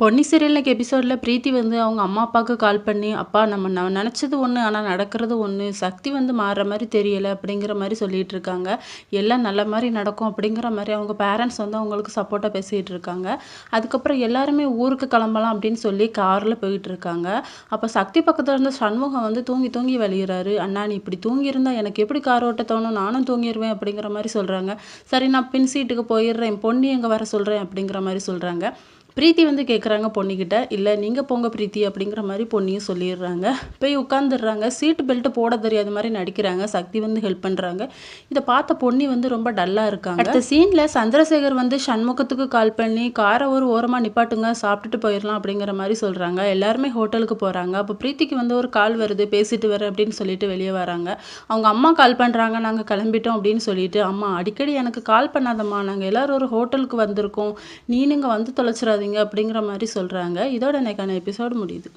Ponni serial எபிசோடில் பிரீத்தி வந்து அவங்க அம்மா அப்பாவுக்கு கால் பண்ணி அப்பா நம்ம நான் நினச்சது ஒன்று ஆனால் நடக்கிறது ஒன்று சக்தி வந்து மாறுற மாதிரி தெரியலை அப்படிங்கிற மாதிரி சொல்லிகிட்டு இருக்காங்க. எல்லாம் நல்ல மாதிரி நடக்கும் அப்படிங்கிற மாதிரி அவங்க பேரண்ட்ஸ் வந்து அவங்களுக்கு சப்போர்ட்டாக பேசிகிட்டு இருக்காங்க. அதுக்கப்புறம் எல்லாருமே ஊருக்கு கிளம்பலாம் அப்படின்னு சொல்லி காரில் போயிட்டு இருக்காங்க. அப்போ சக்தி பக்கத்தில் இருந்த சண்முகம் வந்து தூங்கி தூங்கி வழிகிறாரு அண்ணா நீ இப்படி தூங்கியிருந்தா எனக்கு எப்படி கார் ஓட்ட தோணும்? நானும் தூங்கிடுவேன் அப்படிங்கிற மாதிரி சொல்கிறாங்க சரி நான் பின் சீட்டுக்கு போயிடுறேன் பொண்ணு எங்கே வர சொல்கிறேன் அப்படிங்கிற மாதிரி சொல்கிறாங்க பிரீத்தி வந்து கேட்குறாங்க பொண்ணுக்கிட்ட இல்லை நீங்கள் போங்க பிரீத்தி அப்படிங்கிற மாதிரி பொண்ணியும் சொல்லிடுறாங்க. போய் உட்காந்துடுறாங்க சீட்டு பெல்ட்டு போட தெரியாத மாதிரி நடிக்கிறாங்க. சக்தி வந்து ஹெல்ப் பண்ணுறாங்க இதை பார்த்த பொன்னி வந்து ரொம்ப டல்லாக இருக்காங்க. அடுத்த சீனில் சந்திரசேகர் வந்து சண்முகத்துக்கு கால் பண்ணி காரை ஒரு ஓரமாக நிப்பாட்டுங்க சாப்பிட்டுட்டு போயிடலாம் அப்படிங்கிற மாதிரி சொல்கிறாங்க எல்லாருமே ஹோட்டலுக்கு போகிறாங்க அப்போ பிரீத்திக்கு வந்து ஒரு கால் வருது பேசிட்டு வரேன் அப்படின்னு சொல்லிட்டு வெளியே வராங்க. அவங்க அம்மா கால் பண்ணுறாங்க நாங்கள் கிளம்பிட்டோம் அப்படின்னு சொல்லிட்டு அம்மா அடிக்கடி எனக்கு கால் பண்ணாதம்மா. நாங்கள் எல்லோரும் ஒரு ஹோட்டலுக்கு வந்திருக்கோம். நீனுங்க வந்து தொலைச்சிடாதீங்க. அப்படிங்கிற மாதிரி சொல்கிறாங்க இதோட எனக்கான எபிசோடு முடியுது.